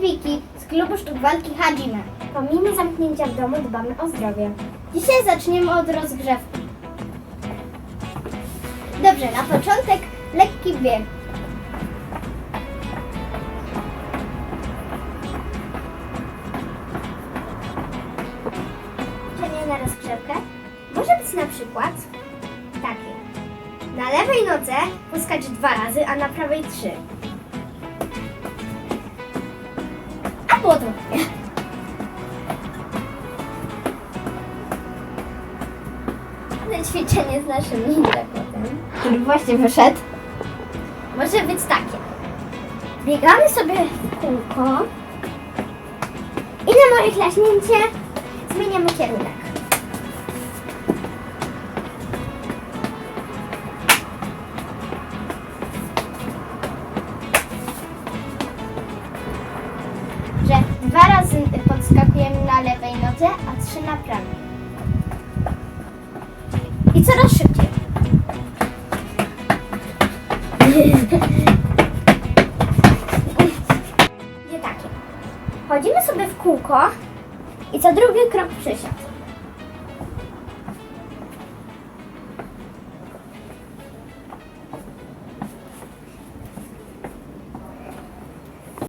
Wiki z klubu sztuk walki Hajime. Pomimo zamknięcia w domu dbamy o zdrowie. Dzisiaj zaczniemy od rozgrzewki. Dobrze, na początek lekki bieg. Ćwiczenie na rozgrzewkę może być na przykład takie. Na lewej nodze puskać dwa razy, a na prawej trzy. Odwrotnie. Na ćwiczenie z naszym ninja potem. Który właśnie wyszedł. Może być takie. Biegamy sobie w kółko i na moje klaśnięcie zmieniamy kierunek. Podskakujemy na lewej nodze, a trzy na prawej. I coraz szybciej. Nie takie. Chodzimy sobie w kółko i co drugi krok przysiad.